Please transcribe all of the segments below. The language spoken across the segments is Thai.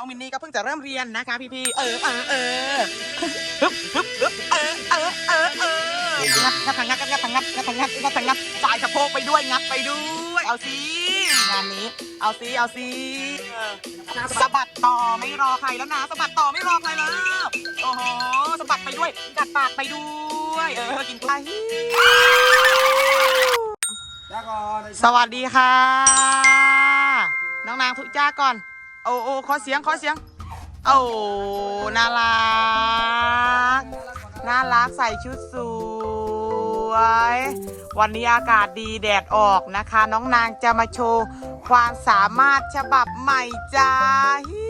น้องมินนี่ก็เพิ่งจะเริ่มเรียนนะคะพี่พี่ๆเออเออเออฮึบฮึบฮึบเออเออเออเอองัดงัดทางงัดงัดทางงัดงัดทางงัดงัดทางงัดสายสะโพกไปด้วยงัดไปด้วย เอาสิงานนี้ เอาสิเอาสิสะบัดต่อไม่รอใครแล้วนะสะบัดต่อไม่รอใครแล้วโอ้โหสะบัดไปด้วยกัดปากไปด้วย เออกินไปสวัสดีค่ะ น้องนางทุกจ้าก่อน อ้โอ้ขอเสียงขอเสียงโอ้น่ารักน่ารักใส่ชุดสวย วันนี้อากาศดีแดดออกนะคะ น้องนางจะมาโชว์ความสามารถฉบับใหม่จ้าฮิ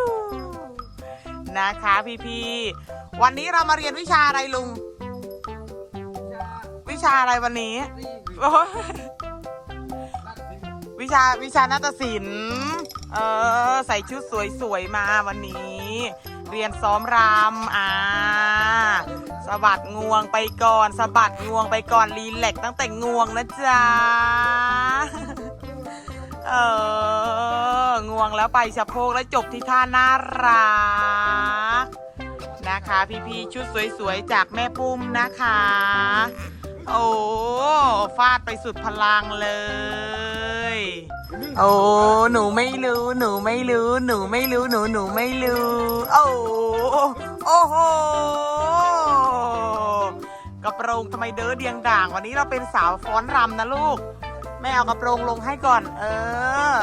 วนะคะพี่ๆวันนี้เรามาเรียนวิชาอะไรลุง วิชาอะไรวันนี้โอ้ย วิชาวิชานาฏศิลป์เออใส่ชุดสวยๆมาวันนี้ เรียนซ้อมรำอ่าสะบัดงวงไปก่อนสะบัดงวงไปก่อนรีแลกตั้งแต่งวงนะจ๊ะเอองวงแล้วไปสะโพกแล้วจบที่ท่าน่ารักนะคะ พี่ๆชุดสวยๆจากแม่ปุ้มนะคะ โอ้ ฟาดไปสุดพลังเลย โอ้หนูไม่รู้หนูไม่รู้หนูไม่รู้หนูหนูไม่รู้โอ้โอ้โหกระโปรงทำไมเด้อเดียงด่าง วันนี้เราเป็นสาวฟ้อนรำนะลูก แม่เอากระโปรงลงให้ก่อน เออ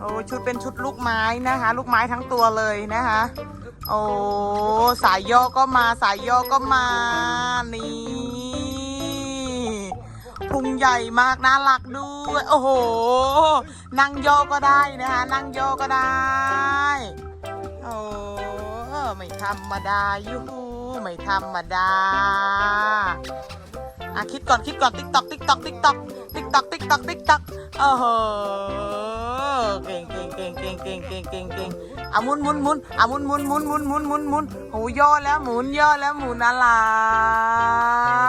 โอ้ชุดเป็นชุดลูกไม้นะคะ ลูกไม้ทั้งตัวเลยนะคะ โอ้สายย่อก็มาสายย่อก็มานี่ งใหญ่มากน่ารักด้วย โอ้โห นั่งย่อก็ได้นะคะนั่งย่อก็ได้ โอ้ไม่ธรรมดายูไม่ธรรมดาอะคิดก่อนคิดก่อนติ๊กตอกติ๊กตอกติ๊กตอกติ๊กตอกติ๊กตอกติ๊กตอกโอ้โหเก่งเก่งเก่งเก่งเก่งเก่งเก่งเก่งอะมุนมุนมุนอะมุนมุนมุนมุนมุนมุนมุนโอ้ย่อแล้วหมุนย่อแล้วหมุนน่ารั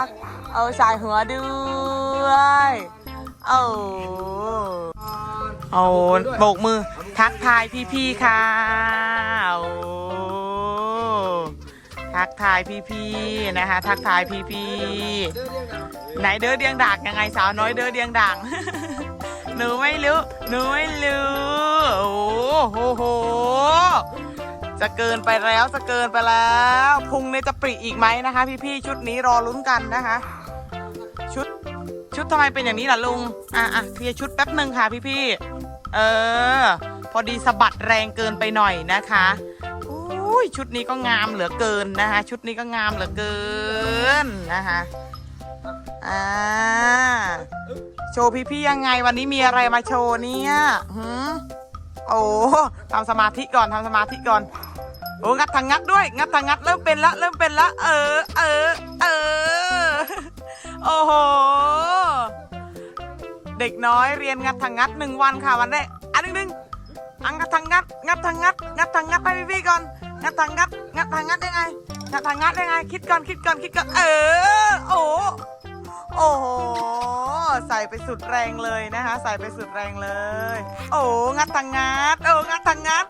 ก เอาสายหัวด้วย เอาเอาโบกมือ ทักทายพี่ๆค่ะโอ้ทักทายพี่ๆนะคะ ทักทายพี่ๆไหนเด้อเดียงด่างยังไงสาวน้อยเด้อเดียงด่างหนูไม่รู้หนูไม่รู้โอ้โหจะเกินไปแล้วจะเกินไปแล้วพุงเนี่ยจะปริอีกไหมนะคะ พี่ๆชุดนี้รอลุ้นกันนะคะ ชุด ชุดทำไมเป็นอย่างนี้ล่ะลุง อะอะเคลียร์ชุดแป๊บหนึ่งค่ะพี่ๆเออ พอดีสะบัดแรงเกินไปหน่อยนะคะอุ้ยชุดนี้ก็งามเหลือเกินนะคะ ชุดนี้ก็งามเหลือเกินนะคะอ่าโชว์พี่ๆยังไงวันนี้มีอะไรมาโชว์เนี่ยหืมโอ้ทำสมาธิก่อนทำสมาธิก่อนโอ้งัดทางงัดด้วย งัดทางงัดเริ่มเป็นละเริ่มเป็นละเออ เออ เออ โอ้โห เด็กน้อยเรียนงัดทางงัดหนึ่งวันค่ะวันแรกอันหนึ่งหนึ่งอังงัดทางงัด งัดทางงัด งัดทางงัดให้พี่ๆก่อน งัดทางงัด งัดทางงัดได้ไง งัดทางงัดได้ไง คิดก่อนคิดก่อนคิดก่อน เออ โอ้โอ้โห ใส่ไปสุดแรงเลยนะคะ ใส่ไปสุดแรงเลย โอ้งัดทางงัด โอ้งัดทางงัด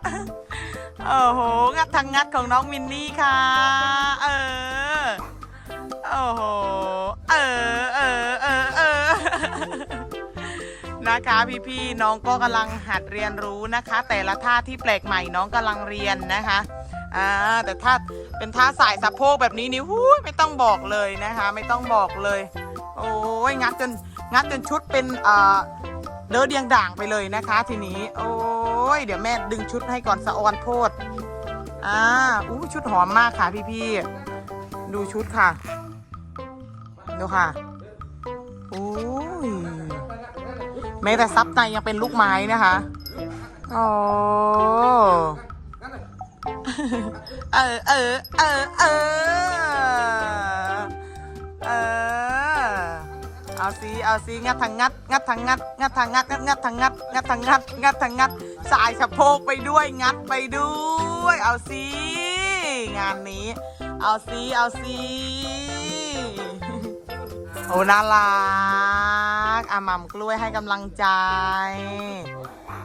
โอ้โห งัดทางงัดของน้องมินนี่ค่ะ นะคะพี่ๆน้องก็กำลังหัดเรียนรู้นะคะ แต่ละท่าที่แปลกใหม่น้องกำลังเรียนนะคะอ่าแต่ถ้าเป็นท่าสายสะโพกแบบนี้นี่หูยไม่ต้องบอกเลยนะคะ ไม่ต้องบอกเลย โอ้ยงัดจนงัดจนชุดเป็นเอ่อเลือเดียงด่างไปเลยนะคะ ทีนี้ โอ้ยเดี๋ยวแม่ดึงชุดให้ก่อนสะออนโพดอ่าอู้ชุดหอมมากค่ะพี่ๆดูชุดค่ะดูค่ะโอ้ย แม้แต่ซับในยังเป็นลูกไม้นะคะโอ้เออเออเออเออเออเอาสิเอาสิงัดทางงัดงัดทางงัดงัดทางงัดงัดงัดทางงัดงัดทางงัดงัดทางงัดสายสะโพกไปด้วยงัดไปด้วย เอาสิงานนี้ เอาสิเอาสิโอ้น่ารัก อะหม่ำกล้วยให้กำลังใจ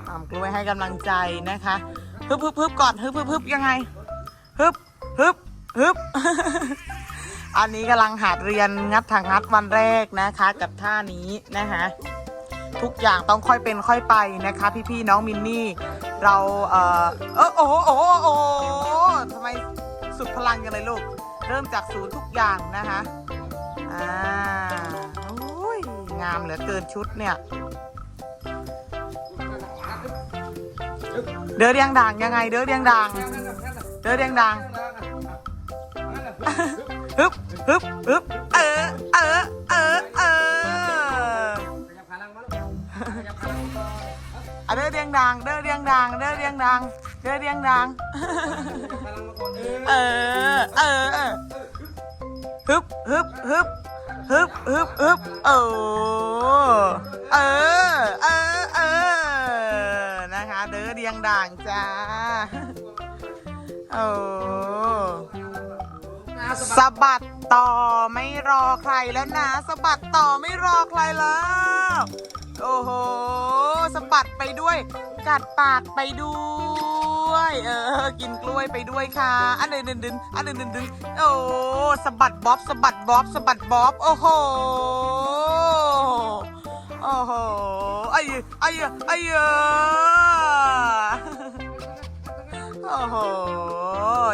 หม่ำกล้วยให้กำลังใจนะคะฮึบฮึบฮึบก่อนฮึบฮึบฮึบยังไงฮึบฮึบฮึบอันนี้กำลังหัดเรียนงัดถังงัดวันแรกนะคะ กับท่านี้นะคะทุกอย่างต้องค่อยเป็นค่อยไปนะคะ พี่ๆน้องมินนี่ เราเออเออโอ้โหโอ้โหโอ้ทำไมสุดพลังกันเลยลูก เริ่มจากศูนย์ทุกอย่างนะคะ อ่า งามเหลือเกินชุดเนี่ย เด้อเรียงด่างยังไง เด้อเรียงด่างเด้อเรียงด่างฮึบฮึบฮึบเออเออเออเอออะเด้อเรียงด่างเด้อเรียงด่างเด้อเรียงด่างเด้อเรียงด่างเออเออเออฮึบฮึบฮึบฮึบฮึบฮึบโอ้เอ ด้อเรียงด่างจ้า โอ้สะบัดต่อไม่รอใครแล้วนะสะบัดต่อไม่รอใครแล้ว โอ้โหสะบัดไปด้วย กัดปากไปด้วย เออ กินกล้วยไปด้วยค่ะ อันเดินเดินเดินอันเดินเดินเดินโอ้สะบัดบ๊อบสะบัดบ๊อบสะบัดบ๊อบโอ้โหโอ้โหไอ้ไอ้ไอ้เออ โอ้โห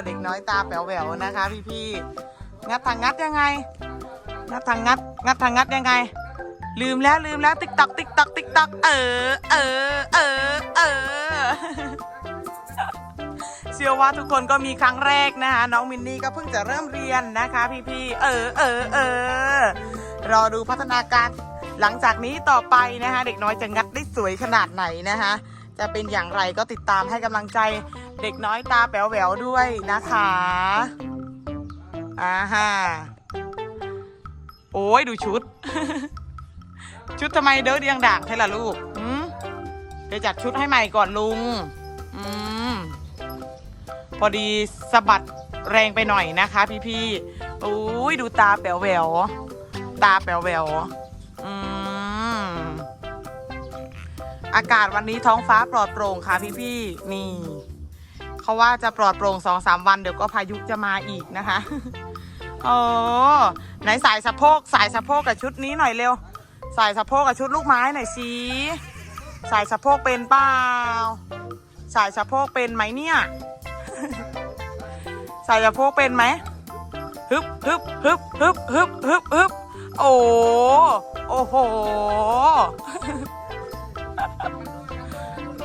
เด็กน้อยตาแป๋วแหววนะคะพี่พี่ๆ งัดทางงัดยังไง งัดทางงัด งัดทางงัดยังไง ลืมแล้วลืมแล้วติ๊กตักติ๊กตักติ๊กตักเออ เออ เออ เออ เชื่อว่าทุกคนก็มีครั้งแรกนะคะ น้องมินนี่ก็เพิ่งจะเริ่มเรียนนะคะ พี่ๆ เออ เออ เออ รอดูพัฒนาการหลังจากนี้ต่อไปนะคะ เด็กน้อยจะงัดได้สวยขนาดไหนนะคะจะเป็นอย่างไรก็ติดตามให้กำลังใจ เด็กน้อยตาแป๋วแหววด้วยนะคะอ่าฮะโอ้ยดูชุด ชุดทำไมเด้อเดียงด่างใช่ล่ะลูกอืมเดี๋ยวจัดชุดให้ใหม่ก่อนลุงอืมพอดีสะบัดแรงไปหน่อยนะคะ พี่ๆโอ้ยดูตาแป๋วแหววตาแป๋วแหววอืมอากาศวันนี้ท้องฟ้าปลอดโปร่งค่ะพี่ๆนี่ เขาว่าจะปลอดโปร่งสองสามวันเดี๋ยวก็พายุจะมาอีกนะคะโอ้ไหนสายสะโพกสายสะโพกกับชุดนี้หน่อยเร็ว สายสะโพกกับชุดลูกไม้หน่อยสิสายสะโพกเป็นเปล่าสายสะโพกเป็นไหมเนี่ยสายสะโพกเป็นไหมฮึบฮึบฮึบฮึบฮึบฮึบฮึบโอ้โอ้โห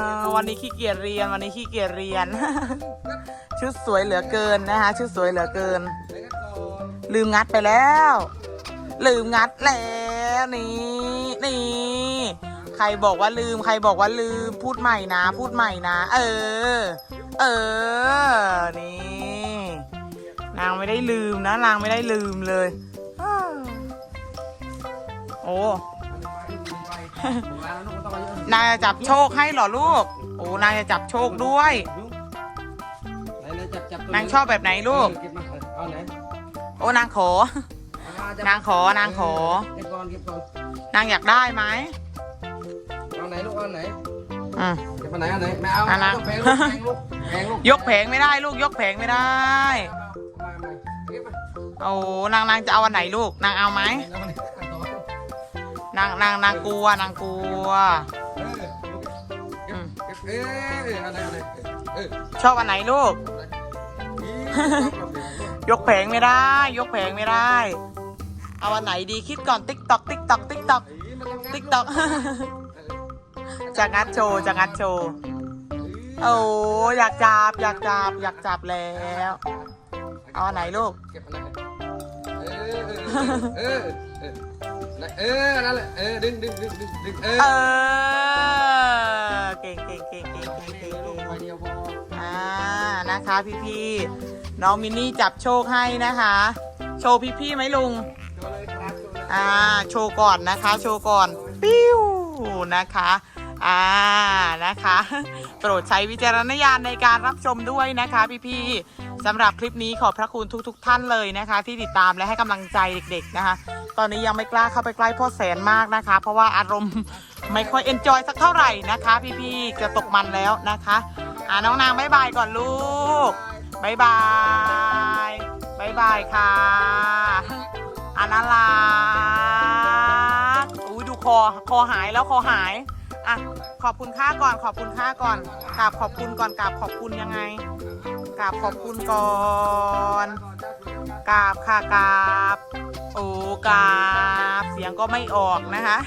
ออวันนี้ขี้เกียจเรียนวันนี้ขี้เกียจเรียน ชุดสวยเหลือเกินนะคะ ชุดสวยเหลือเกิน ลืมงัดไปแล้ว ลืมงัดแล้วนี่นี่ใครบอกว่าลืม ใครบอกว่าลืมพูดใหม่นะ พูดใหม่นะ เออ เออนี่นางไม่ได้ลืมนะนางไม่ได้ลืมเลย โอ้ นางจะจับโชคให้เหรอลูก โอ้นางจะจับโชคด้วย นางชอบแบบไหนลูกเก็บมาเอาไหนโอ้นางขอ นางขอนางขอ เก็บก่อนเก็บก่อนนางอยากได้ไหมเอาไหนลูกเอาไหนอืม เก็บมาไหนเอาไหนไม่เอาอันนั้นต้องแพงลูกแพงลูกแพงลูกยกแผงไม่ได้ลูกยกแผงไม่ได้ มามาเก็บมาโอ้นางนางจะเอาอันไหนลูก นางเอาไหม เอามาเอาต่อนางนางนางกลัวนางกลัวเออเก็บเก็บเออเอาไหนเอาไหนเออชอบอันไหนลูก ยกแผงไม่ได้ ยกแผงไม่ได้ เอาอันไหนดีคิดก่อนติ๊กตอกติ๊กตอกติ๊กตอกติ๊กตอกจะงัดโชว์จะงัดโชว์โอ้อยากจับอยากจับอยากจับแล้ว เอาอันไหนลูก เก็บมาไหนเออเออเออ เออ นั่นแหละ เออ ดึงดึงดึงดึงดึงเอเอออเก่งเก่งเก่งเก่งเก่งเก่งลูเก่กงใบเดียวพออ่านะคะพี่พี่ๆน้องมินนี่จับโชคให้นะคะ โชว์พี่พี่ๆไหมลุง โชว์เลยครับโชว์เลยอ่าโชว์ก่อนนะคะ โชว์ก่อน ปิ้วนะคะอ่านะคะ โปรดใช้วิจารณญาณในการรับชมด้วยนะคะ พี่ๆ สำหรับคลิปนี้ขอบพระคุณทุกๆท่านเลยนะคะ ที่ติดตามและให้กำลังใจเด็ก ๆนะคะ ตอนนี้ยังไม่กล้าเข้าไปใกล้พ่อแสนมากนะคะ เพราะว่าอารมณ์ไม่ค่อยเอนจอยสักเท่าไหร่นะคะ พี่ๆจะตกมันแล้วนะคะอ่าน้องนางบายบายก่อนลูกบายบายบายบายค่ะอานารักอุ้ยดูคอคอหายแล้วคอหายอะขอบคุณค่าก่อนขอบคุณค่าก่อนกราบขอบคุณก่อนกราบขอบคุณยังไง กราบขอบคุณก่อนกราบค่ะกราบโอ้กราบเสียงก็ไม่ออกนะคะ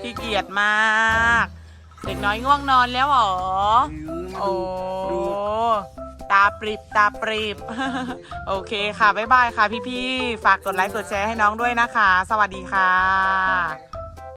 ขี้เกียจมาก เด็กน้อยง่วงนอนแล้วเหรอโอ้ตาปริบตาปริบ โอเคค่ะ บ๊ายบายค่ะพี่ๆ ฝากกดไลค์กดแชร์ให้น้องด้วยนะคะ สวัสดีค่ะ